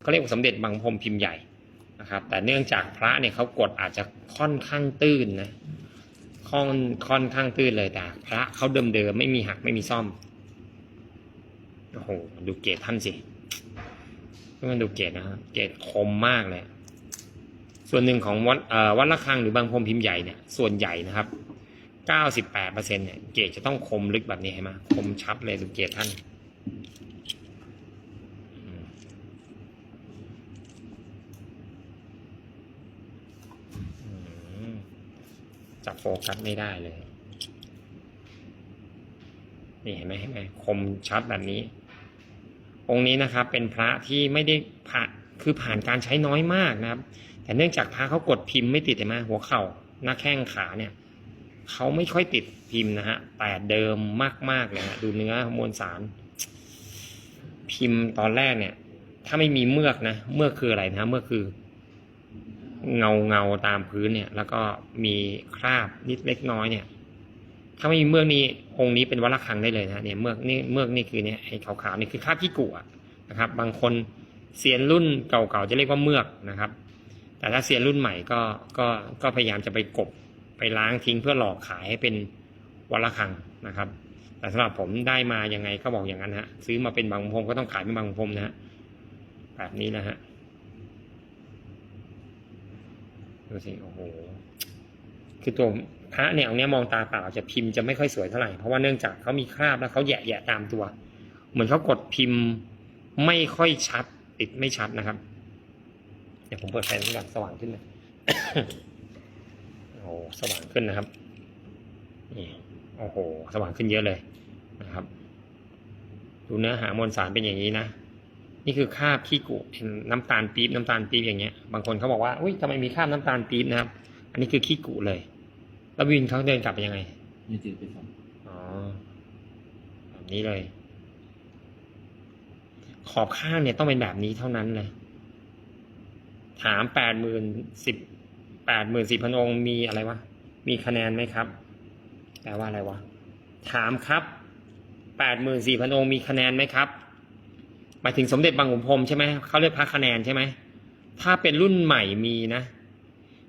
เขาเรียกว่าสมเด็จบางพรมพิมพ์ใหญ่นะครับ แต่เนื่องจากพระเนี่ยเขากดอาจจะค่อนข้างตื้นนะค่อนค่อนข้างตื้นเลยแต่พระเขาเดิมๆไม่มีหักไม่มีซ่อมโอ้โหดูเกรดท่านสิมันดูเกรดนะครับเกรดคมมากเลยส่วนหนึ่งของวัดวัดระฆังหรือบางพรมพิมพ์ใหญ่เนี่ยส่วนใหญ่นะครับ98%เนี่ยเกรดจะต้องคมลึกแบบนี้เห็นไหมคมชัดเลยดูเกรดท่านอืมอืม จับโฟกัสไม่ได้เลย นี่เห็นไหมเห็นไหมคมชัดแบบนี้ องค์นี้นะครับ เป็นพระที่ไม่ได้ผ่านคือผ่านการใช้น้อยมากนะครับ แต่เนื่องจากพระเขากดพิมพ์ไม่ติดเห็นไหมหัวเข่าหน้าแข้งขาเนี่ยเขาไม่ค่อยติดพิมพ์นะฮะแต่เดิมมากๆเลยฮะดูเนื้อมวลสาร พิมพ์ตอนแรกเนี่ย ถ้าไม่มีเมือกนะเมือกคืออะไรนะเมือกคือ เงาเงาตามพื้นเนี่ย แล้วก็มีคราบนิดเล็กน้อยเนี่ย ถ้าไม่มีเมือกนี่องค์นี้เป็นวัดระฆังได้เลยนะเนี่ยเมือกนี่เมือกนี่คือเนี่ยไอ้ขาวๆนี่คือคราบขี้กุอะนะครับ บางคนเซียนรุ่นเก่าๆจะเรียกว่าเมือกนะครับ แต่ถ้าเซียนรุ่นใหม่ก็ก็ก็พยายามจะไปกบไปล้างทิ้งเพื่อหลอกขายให้เป็นวัดระฆังนะครับ แต่สำหรับผมได้มายังไงก็บอกอย่างนั้นฮะซื้อมาเป็นบางพรมก็ต้องขายเป็นบางพรมนะฮะแบบนี้นะฮะ ดูสิโอ้โหคือตัวพระเนี่ยเอาเนี้ยมองตาเปล่าจะพิมพ์จะไม่ค่อยสวยเท่าไหร่เพราะว่าเนื่องจากเขามีคราบแล้วเขาแยะแยะตามตัว เหมือนเขากดพิมพ์ไม่ค่อยชัดติดไม่ชัดนะครับ เดี๋ยวผมเปิดไฟนี้ก่อนสว่างขึ้นเลยโอ้โหสว่างขึ้นนะครับนี่โอ้โห สว่างขึ้นเยอะเลยนะครับ ดูเนื้อหามวลสารเป็นอย่างนี้นะ นี่คือคราบขี้กุเป็นน้ำตาลปี๊บน้ำตาลปี๊บอย่างเงี้ย บางคนเขาบอกว่าอุ้ยทำไมมีคราบน้ำตาลปี๊บนะครับ อันนี้คือขี้กุเลย แล้ววินเขาเดินกลับไปยังไงไม่จืดไปสองอ๋อแบบนี้เลย ขอบข้างเนี่ยต้องเป็นแบบนี้เท่านั้นเลย ถามแปดหมื่นสิบแปดหมื่นสี่พันองค์มีอะไรวะ มีคะแนนไหมครับ แปลว่าอะไรวะ ถามครับแปดหมื่นสี่พันองค์มีคะแนนไหมครับ หมายถึงสมเด็จบางขุนพรมใช่ไหมเขาเรียกพระคะแนนใช่ไหมถ้าเป็นรุ่นใหม่มีนะ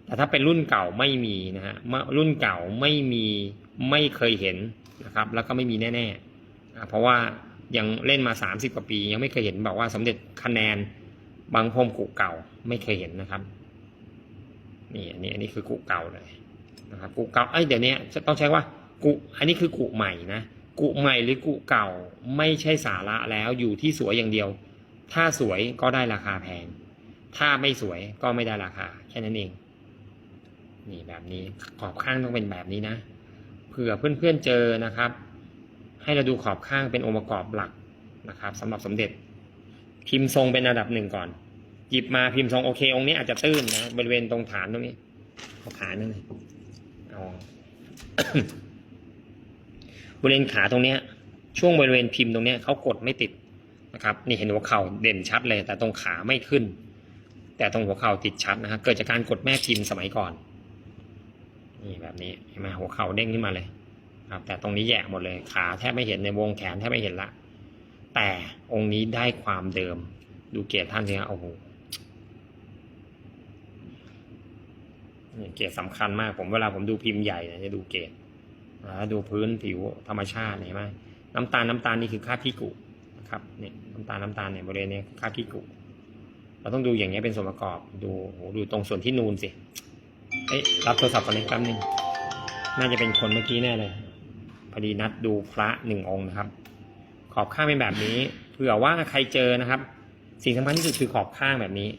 แต่ถ้าเป็นรุ่นเก่าไม่มีนะฮะรุ่นเก่าไม่มีไม่เคยเห็นนะครับ แล้วก็ไม่มีแน่ๆเพราะว่ายังเล่นมาสามสิบกว่าปี ยังไม่เคยเห็นบอกว่าสมเด็จคะแนนบางพรมกุเก่าไม่เคยเห็นนะครับนี่อันนี้อันนี้คือกุเก่าเลยนะครับกุเก่าเอ้ยเดี๋ยวนี้จะต้องใช้ว่ากุอันนี้คือกุใหม่นะ กุใหม่หรือกุเก่าไม่ใช่สาระแล้วอยู่ที่สวยอย่างเดียว ถ้าสวยก็ได้ราคาแพง ถ้าไม่สวยก็ไม่ได้ราคา แค่นั้นเอง นี่แบบนี้ขอบข้างต้องเป็นแบบนี้นะ เผื่อเพื่อนๆเจอนะครับ ให้เราดูขอบข้างเป็นองค์ประกอบหลักนะครับสำหรับสมเด็จ พิมพ์ทรงเป็นอันดับหนึ่งก่อน หยิบมาพิมพ์ทรงโอเค องค์นี้อาจจะตื้นนะบริเวณตรงฐานตรงนี้เอาขานั่นเลยเอา บริเวณขาตรงเนี้ยช่วงบริเวณพิมพ์ตรงเนี้ยเขากดไม่ติดนะครับนี่เห็นหัวเข่าเด่นชัดเลย แต่ตรงขาไม่ขึ้น แต่ตรงหัวเข่าติดชัดนะครับเกิดจากการกดแม่พิมพ์สมัยก่อนนี่แบบนี้เห็นไหมหัวเข่าเด้งขึ้นมาเลยครับแต่ตรงนี้แยกหมดเลยขาแทบไม่เห็นในวงแขนแทบไม่เห็นละ แต่องค์นี้ได้ความเดิมดูเกียรติท่านสิฮะโอ้โหเกียรติสำคัญมากผมเวลาผมดูพิมพ์ใหญ่เนี่ยจะดูเกียรติ ดูพื้นผิวธรรมชาติเห็นไหมน้ำตาลน้ำตาลนี่คือค่าบขี้กุนะครับเนี่ยน้ำตาลน้ำตาลเนี่ยบริเวณนี้ค่าบขี้กุเราต้องดูอย่างเงี้ยเป็นส่วนประกอบดูโอ้โหดูตรงส่วนที่นูนสิเอ้รับโทรศัพท์ก่อนเลยแป๊บนึงน่าจะเป็นคนเมื่อกี้แน่เลยพอดีนัดดูพระหนึ่งองค์นะครับ ขอบข้างเป็นแบบนี้เผื่อว่าใครเจอนะครับ สิ่งสำคัญที่สุดคือขอบข้างแบบนี้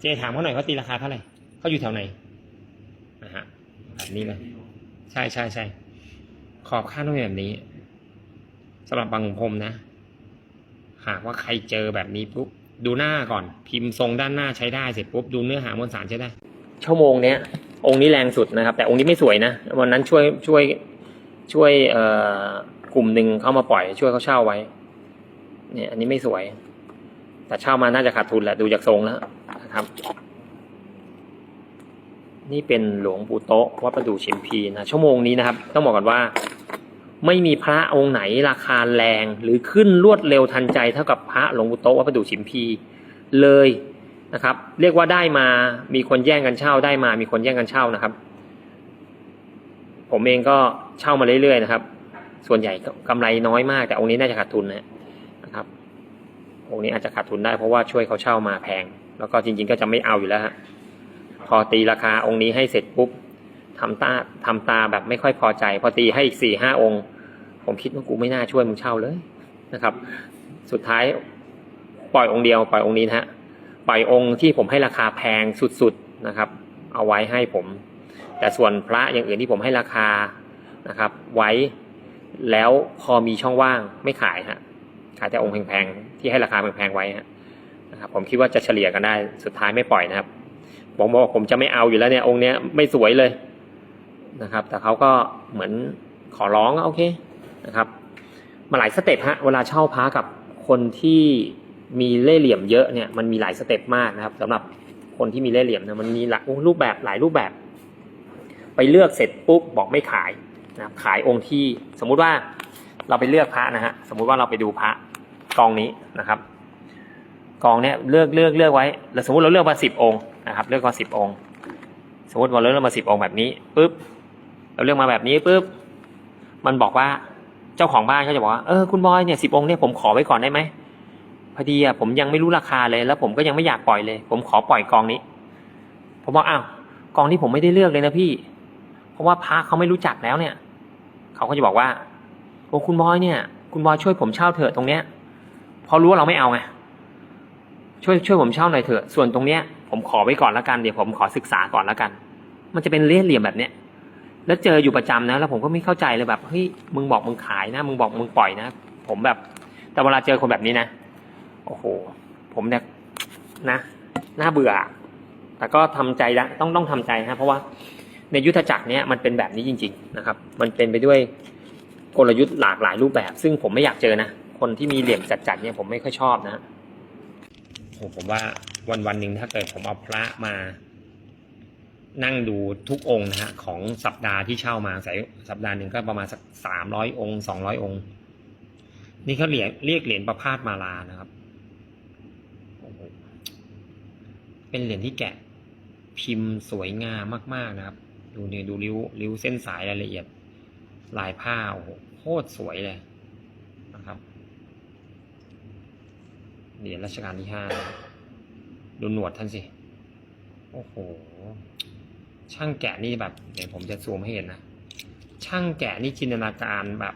เจถามเขาหน่อยเขาตีราคาเท่าไหร่เขาอยู่แถวไหนนะฮะแบบนี้เลย ใช่ใช่ใช่ขอบข้างต้องเป็นแบบนี้สำหรับบางพรมนะ หากว่าใครเจอแบบนี้ปุ๊บดูหน้าก่อน พิมพ์ทรงด้านหน้าใช้ได้เสร็จปุ๊บดูเนื้อหามวลสารใช้ได้ ชั่วโมงเนี้ยองค์นี้แรงสุดนะครับ แต่องค์นี้ไม่สวยนะวันนั้นช่วยช่วยช่วยเอ่อกลุ่มหนึ่งเข้ามาปล่อยช่วยเขาเช่าไว้ เนี่ย อันนี้ไม่สวย แต่เช่ามาน่าจะขาดทุนแหละดูจากทรงแล้วนะครับ นี่เป็นหลวงปู่โตะวัดประดู่ชิมพีนะชั่วโมงนี้นะครับ ต้องบอกก่อนว่า ไม่มีพระองค์ไหนราคาแรง หรือขึ้นรวดเร็วทันใจเท่ากับพระหลวงปู่โตะวัดประดู่ชิมพีเลยนะครับ เรียกว่าได้มามีคนแย่งกันเช่าได้มา มีคนแย่งกันเช่านะครับ ผมเองก็เช่ามาเรื่อยๆนะครับ ส่วนใหญ่ก็กำไรน้อยมากแต่องค์นี้น่าจะขาดทุนนะนะครับองค์นี้อาจจะขาดทุนได้เพราะว่าช่วยเขาเช่ามาแพง แล้วก็จริง ๆ ก็จะไม่เอาอยู่แล้วฮะ พอตีราคาองค์นี้ให้เสร็จปุ๊บทำตาทำตาแบบไม่ค่อยพอใจ พอตีให้อีกสี่ห้าองค์ ผมคิดว่ากูไม่น่าช่วยมึงเช่าเลยนะครับ สุดท้ายปล่อยองค์เดียว ปล่อยองค์นี้นะฮะปล่อยองค์ที่ผมให้ราคาแพงสุดๆนะครับ เอาไว้ให้ผม แต่ส่วนพระอย่างอื่นที่ผมให้ราคานะครับ ไว้แล้วพอมีช่องว่างไม่ขายฮะขายแต่องค์แพงๆที่ให้ราคาแพงๆไว้ฮะนะครับผมคิดว่าจะเฉลี่ยกันได้สุดท้ายไม่ปล่อยนะครับ ผมบอกผมจะไม่เอาอยู่แล้วเนี่ยองค์เนี้ยไม่สวยเลยนะครับ แต่เขาก็เหมือนขอร้องโอเคนะครับ มาหลายสเต็ปฮะเวลาเช่าพระกับคนที่มีเล่เหลี่ยมเยอะเนี่ยมันมีหลายสเต็ปมากนะครับสำหรับคนที่มีเล่เหลี่ยมเนี่ยมันมีหลายรูปแบบหลายรูปแบบ ไปเลือกเสร็จปุ๊บบอกไม่ขายนะครับขายองค์ที่สมมุติว่าเราไปเลือกพระนะฮะสมมุติว่าเราไปดูพระกองนี้นะครับ กองเนี้ยเลือกเลือกเลือกไว้แล้วสมมติเราเลือกมาสิบองค์ นะครับ เลือกมาสิบองค์ สมมติเราเลือกมาสิบองค์แบบนี้ปุ๊บเราเลือกมาแบบนี้ปุ๊บมันบอกว่าเจ้าของบ้านเขาจะบอกว่าเออคุณบอยเนี่ยสิบองค์เนี่ยผมขอไว้ก่อนได้ไหมพอดีอะผมยังไม่รู้ราคาเลย แล้วผมก็ยังไม่อยากปล่อยเลย ผมขอปล่อยกองนี้ ผมบอกอ้าวกองนี้ผมไม่ได้เลือกเลยนะพี่ เพราะว่าพระเขาไม่รู้จักแล้วเนี่ยเขาก็จะบอกว่าโอ้คุณบอยเนี่ย คุณบอยช่วยผมเช่าเถอะตรงเนี้ยเพราะรู้ว่าเราไม่เอาไงช่วยช่วยผมเช่าหน่อยเถอะส่วนตรงเนี้ย ผมขอไว้ก่อนละกันเดี๋ยวผมขอศึกษาก่อนละกัน มันจะเป็นเล่ห์เหลี่ยมแบบเนี้ยแล้วเจออยู่ประจำนะ แล้วผมก็ไม่เข้าใจเลยแบบเฮ้ยมึงบอกมึงขายนะ มึงบอกมึงปล่อยนะ ผมแบบ แต่เวลาเจอคนแบบนี้นะโอ้โห ผมเนี่ยนะน่าเบื่อ แต่ก็ทำใจล้วต้องต้องทำใจฮะเพราะว่าในยุทธจักรเนี้ยมันเป็นแบบนี้จริง ๆ นะครับ มันเป็นไปด้วยกลยุทธ์หลากหลายรูปแบบ ซึ่งผมไม่อยากเจอนะคนที่มีเหลี่ยมจัดๆเนี่ยผมไม่ค่อยชอบนะ โอ้ผมว่าวันวันหนึ่งถ้าเกิดผมเอาพระมานั่งดูทุกองค์นะฮะของสัปดาห์ที่เช่ามาใส่สัปดาห์หนึ่งก็ประมาณสักสามร้อยองค์สองร้อยองค์ นี่เขาเรียกเรียกเหรียญประพาสมาลานะครับ เป็นเหรียญที่แกะพิมพ์สวยงามมาก ๆนะครับ ดูเนี่ยดูริ้วริ้วเส้นสายรายละเอียด ลายผ้าโอ้โหโคตรสวยเลยนะครับ เหรียญรัชกาลที่ห้าดูหนวดท่านสิ โอ้โห ช่างแกะนี่แบบเดี๋ยวผมจะซูมให้เห็นนะ ช่างแกะนี่จินตนาการแบบ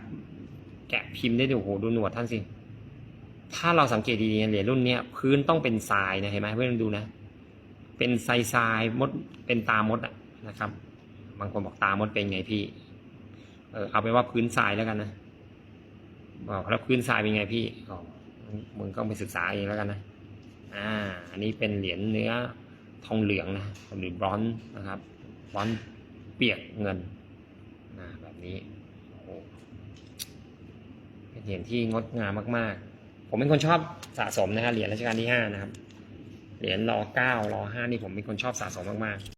แกะพิมพ์ได้ดูโอ้โหดูหนวดท่านสิ ถ้าเราสังเกตดีๆเหรียญรุ่นเนี้ยพื้นต้องเป็นทรายนะเห็นไหมเพื่อนดูนะ เป็นทรายทรายมดเป็นตามดอะนะครับ บางคนบอกตามดเป็นไงพี่ เออเอาไปว่าพื้นทรายแล้วกันนะบอกแล้วพื้นทรายเป็นไงพี่อ๋อ มึงก็ไปศึกษาเองแล้วกันนะ อ่า อันนี้เป็นเหรียญเนื้อทองเหลืองนะ หรือบรอนซ์นะครับ บรอนซ์เปียกเงินนะแบบนี้โอ้เป็นเหรียญที่งดงามมาก ๆ ผมเป็นคนชอบสะสมนะฮะเหรียญรัชกาลที่ห้านะครับ เหรียญรอเก้ารอห้านี่ผมเป็นคนชอบสะสมมาก ๆ